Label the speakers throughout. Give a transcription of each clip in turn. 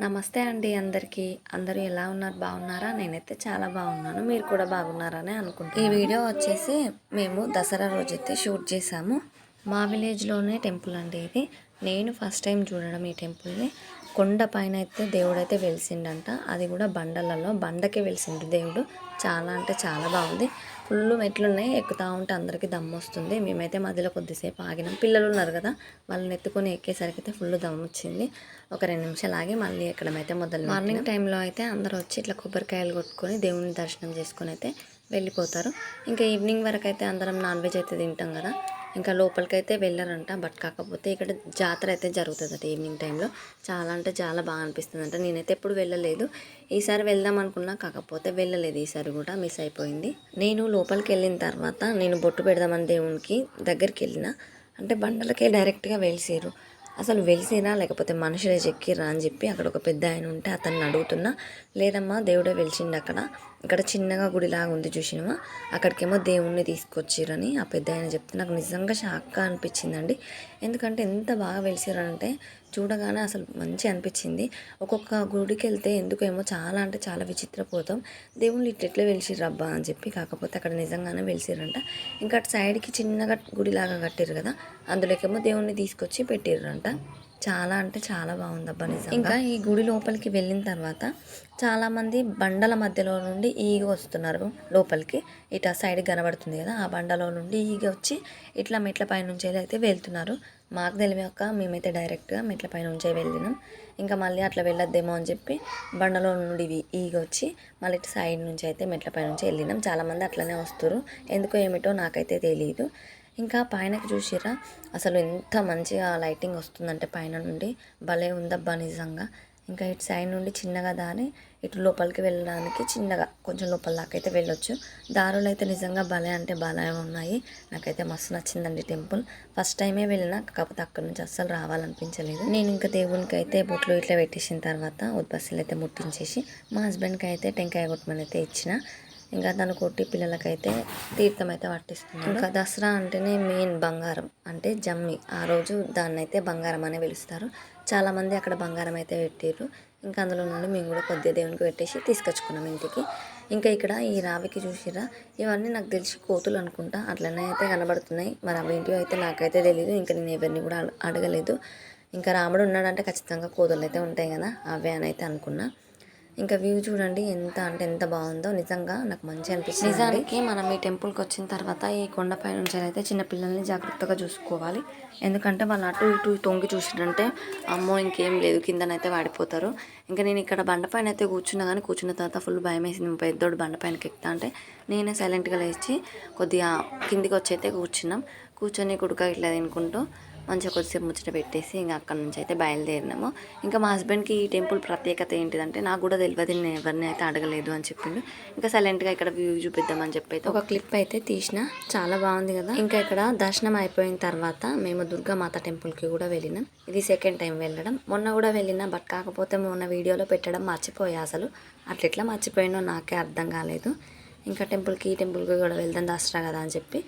Speaker 1: నమస్తే అండి అందరికీ. అందరూ ఎలా ఉన్నారు? బాగున్నారా? నేనైతే చాలా బాగున్నాను. మీరు కూడా బాగున్నారని అనుకుంటున్నాను. ఈ వీడియో వచ్చేసి మేము దసరా రోజైతే షూట్ చేసాము. మా విలేజ్లోనే టెంపుల్ అండి ఇది. నేను ఫస్ట్ టైం చూడడం ఈ టెంపుల్ని. కొండ పైన అయితే దేవుడు అయితే వెలిసిండంట. అది కూడా బండలలో బండకే వెలిసిండు దేవుడు. చాలా అంటే చాలా బాగుంది. ఫుల్ మెట్లున్నాయి. ఎక్కుతా ఉంటే అందరికీ దమ్ము వస్తుంది మేమైతే మధ్యలో కొద్దిసేపు ఆగినాం. పిల్లలు ఉన్నారు కదా వాళ్ళని ఎత్తుకొని ఎక్కేసరికి అయితే ఫుల్ దమ్ము వచ్చింది ఒక రెండు నిమిషాలు ఆగి మళ్ళీ ఎక్కడమైతే మొదలు మార్నింగ్ టైంలో అయితే అందరూ వచ్చి ఇట్లా కొబ్బరికాయలు కొట్టుకొని దేవుని దర్శనం చేసుకొని అయితే వెళ్ళిపోతారు. ఇంకా ఈవినింగ్ వరకు అయితే అందరం నాన్ వెజ్ అయితే తింటాం కదా. ఇంకా లోపలికి అయితే వెళ్ళారంట బట్ కాకపోతే ఇక్కడ జాతర అయితే జరుగుతుంది ఈవినింగ్ టైంలో. చాలా అంటే చాలా బాగా అనిపిస్తుంది అంట నేనైతే ఎప్పుడు వెళ్ళలేదు. ఈసారి వెళ్దాం అనుకున్నా కాకపోతే వెళ్ళలేదు ఈసారి కూడా. మిస్ అయిపోయింది. నేను లోపలికి వెళ్ళిన తర్వాత నేను బొట్టు పెడదామని దేవునికి దగ్గరికి వెళ్ళిన. అంటే బండలకే డైరెక్ట్గా వెలిసారు అసలు వెలిసేనా? లేకపోతే మనుషులే చెక్కిరా అని చెప్పి అక్కడ ఒక పెద్ద ఆయన ఉంటే అతన్ని అడుగుతున్నా లేదమ్మా దేవుడే వెలిచిండు అక్కడ. ఇక్కడ చిన్నగా గుడిలాగా ఉంది చూసినమా అక్కడికేమో దేవుణ్ణి తీసుకొచ్చిరని ఆ పెద్ద ఆయన చెప్తే. నాకు నిజంగా షాక్గా అనిపించిందండి. ఎందుకంటే ఎంత బాగా వెలిసారంటే చూడగానే అసలు మంచి అనిపించింది. ఒక్కొక్క గుడికి వెళ్తే ఎందుకేమో చాలా అంటే చాలా విచిత్రపోతాం. దేవుళ్ళు ఇట్లెట్లా వెలిసిర్రబ్బా అని చెప్పి కాకపోతే అక్కడ నిజంగానే వెలిసిరంట ఇంకా అటు సైడ్కి చిన్నగా గుడిలాగా కట్టారు కదా అందులోకేమో దేవుణ్ణి తీసుకొచ్చి పెట్టిర్రంట. చాలా అంటే చాలా బాగుంది అబ్బా నిజంగా. ఇంకా ఈ గుడి లోపలికి వెళ్ళిన తర్వాత చాలామంది బండల మధ్యలో నుండి ఈగ వస్తున్నారు లోపలికి. ఇట్లా సైడ్ కనబడుతుంది కదా ఆ బండలో నుండి ఈగ వచ్చి ఇట్లా మెట్ల పైనుంచి అయితే వెళ్తున్నారు. మాకు తెలియక మేమైతే డైరెక్ట్గా మెట్ల పై నుంచే వెళ్ళినాం. ఇంకా మళ్ళీ అట్లా వెళ్ళొద్దేమో అని చెప్పి బండలో నుండి ఈగొచ్చి ఈగ వచ్చి మళ్ళీ ఇటు సైడ్ నుంచి అయితే మెట్ల పైన నుంచి వెళ్ళినాం. చాలామంది అట్లనే వస్తారు ఎందుకో ఏమిటో నాకైతే తెలియదు ఇంకా పైనకి చూసిరా అసలు ఎంత మంచిగా లైటింగ్ వస్తుందంటే పైన నుండి. భలే ఉందబ్బా నిజంగా. ఇంకా ఇటు సైడ్ నుండి చిన్నగా దారి ఇటు లోపలికి వెళ్ళడానికి చిన్నగా కొంచెం లోపల దాకా అయితే వెళ్ళొచ్చు. దారులు అయితే నిజంగా భలే అంటే భలే ఉన్నాయి. నాకైతే మస్తు నచ్చిందండి టెంపుల్. ఫస్ట్ టైమే వెళ్ళినా కాకపోతే అక్కడ నుంచి అస్సలు రావాలనిపించలేదు. నేను ఇంకా దేవునికి అయితే బొట్లు ఇట్లా పెట్టేసిన తర్వాత ఉద్బస్సులు అయితే ముట్టించేసి మా హస్బెండ్కి అయితే టెంకాయ కొట్టమని అయితే ఇచ్చిన. ఇంకా తను కొట్టి పిల్లలకైతే తీర్థం అయితే పట్టిస్తుంది ఇంకా దసరా అంటేనే మెయిన్ బంగారం అంటే జమ్మి. ఆ రోజు దాన్ని అయితే బంగారం అనే పిలుస్తారు. చాలామంది అక్కడ బంగారం అయితే పెట్టారు ఇంకా అందులో నుండి మేము కూడా కొద్దిగా దేవునికి పెట్టేసి తీసుకొచ్చుకున్నాం ఇంటికి. ఇంకా ఇక్కడ ఈ రావికి చూసిరా ఇవన్నీ నాకు తెలిసి కోతులు అనుకుంటా. అట్లనే అయితే కనబడుతున్నాయి. మరి అవి అయితే నాకైతే తెలియదు ఇంకా నేను ఎవరిని కూడా అడగలేదు. ఇంకా రాముడు ఉన్నాడంటే ఖచ్చితంగా కోతులు అయితే ఉంటాయి కదా. అవే అని అయితే అనుకున్నా. ఇంకా వ్యూ చూడండి ఎంత అంటే ఎంత బాగుందో. నిజంగా నాకు మంచి అనిపించింది నిజానికి మనం ఈ టెంపుల్కి వచ్చిన తర్వాత ఈ కొండపై నుంచి అయితే చిన్న పిల్లల్ని జాగ్రత్తగా చూసుకోవాలి. ఎందుకంటే వాళ్ళు అటు ఇటు తొంగి చూసినంటే అమ్మో ఇంకేం లేదు కిందనైతే వాడిపోతారు. ఇంకా నేను ఇక్కడ బండపైన అయితే కూర్చున్నా కానీ కూర్చున్న తర్వాత ఫుల్ భయం వేసింది పెద్దోడు బండపైనకి ఎక్కుతా అంటే నేనే సైలెంట్గా లేచి కొద్దిగా కిందికి వచ్చి అయితే కూర్చున్నాం. కూర్చొని కుడుక ఇట్లా తినుకుంటూ మంచిగా కొద్దిసేపు ముచ్చట పెట్టేసి ఇంకా అక్కడ నుంచి అయితే బయలుదేరినాము. ఇంకా మా హస్బెండ్కి ఈ టెంపుల్ ప్రత్యేకత ఏంటిదంటే నాకు కూడా తెలియదు నేను ఎవరిని అయితే అడగలేదు అని చెప్పిండు. ఇంకా సైలెంట్గా ఇక్కడ వ్యూ చూపిద్దామని చెప్పి అయితే ఒక క్లిప్ అయితే తీసిన. చాలా బాగుంది కదా. ఇంకా ఇక్కడ దర్శనం అయిపోయిన తర్వాత మేము దుర్గామాత టెంపుల్కి కూడా వెళ్ళినాం. ఇది సెకండ్ టైం వెళ్ళడం. మొన్న కూడా వెళ్ళినా బట్ కాకపోతే మొన్న వీడియోలో పెట్టడం మర్చిపోయా అసలు. అట్లెట్లా మర్చిపోయినో నాకే అర్థం కాలేదు. ఇంకా టెంపుల్కి ఈ టెంపుల్కి కూడా వెళ్దాం దసరా కదా అని చెప్పి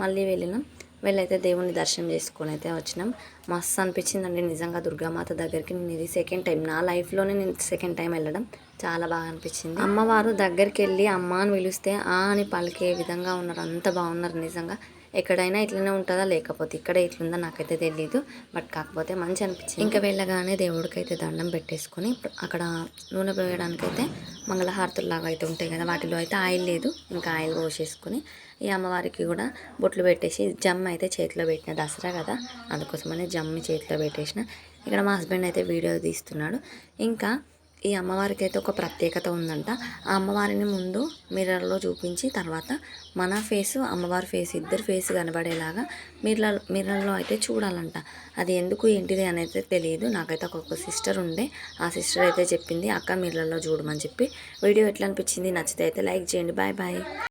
Speaker 1: మళ్ళీ వెళ్ళినాం. వెళ్ళైతే దేవుని దర్శనం చేసుకొని అయితే వచ్చినాం. మస్తు అనిపించిందండి. నిజంగా దుర్గామాత దగ్గరికి నేను ఇది సెకండ్ టైం నా లైఫ్లోనే నేను సెకండ్ టైం వెళ్ళడం. చాలా బాగా అనిపించింది. అమ్మవారు దగ్గరికి వెళ్ళి అమ్మ అని పిలిస్తే ఆ అని పలికే విధంగా ఉన్నారు. అంత బాగున్నారు నిజంగా. ఎక్కడైనా ఇట్లనే ఉంటుందా? లేకపోతే ఇక్కడ ఇట్లుందా? నాకైతే తెలియదు బట్ కాకపోతే మంచి అనిపించింది. ఇంకా వెళ్ళగానే దేవుడికైతే దండం పెట్టేసుకొని అక్కడ నూనె పోయడానికైతే మంగళహారతుల్లాగా అయితే ఉంటాయి కదా వాటిలో అయితే ఆయిల్ లేదు. ఇంకా ఆయిల్ పోసేసుకుని ఈ అమ్మవారికి కూడా బొట్లు పెట్టేసి జమ్ అయితే చేతిలో పెట్టిన దసరా కదా అందుకోసమని జమ్మి చేతిలో పెట్టేసిన. ఇక్కడ మా హస్బెండ్ అయితే వీడియో తీస్తున్నాడు. ఇంకా ఈ అమ్మవారికి అయితే ఒక ప్రత్యేకత ఉందంట. ఆ అమ్మవారిని ముందు మిర్రర్లో చూపించి తర్వాత మన ఫేస్ అమ్మవారి ఫేస్ ఇద్దరు ఫేస్ కనబడేలాగా మిర్రర్ మిర్రర్లో అయితే చూడాలంట. అది ఎందుకు ఏంటిది అనేది తెలియదు. నాకైతే ఒక సిస్టర్ ఉండే. ఆ సిస్టర్ అయితే చెప్పింది అక్క మిర్రర్లో చూడమని చెప్పి. వీడియో ఎట్లా అనిపించింది నచ్చితే అయితే లైక్ చేయండి. Bye bye.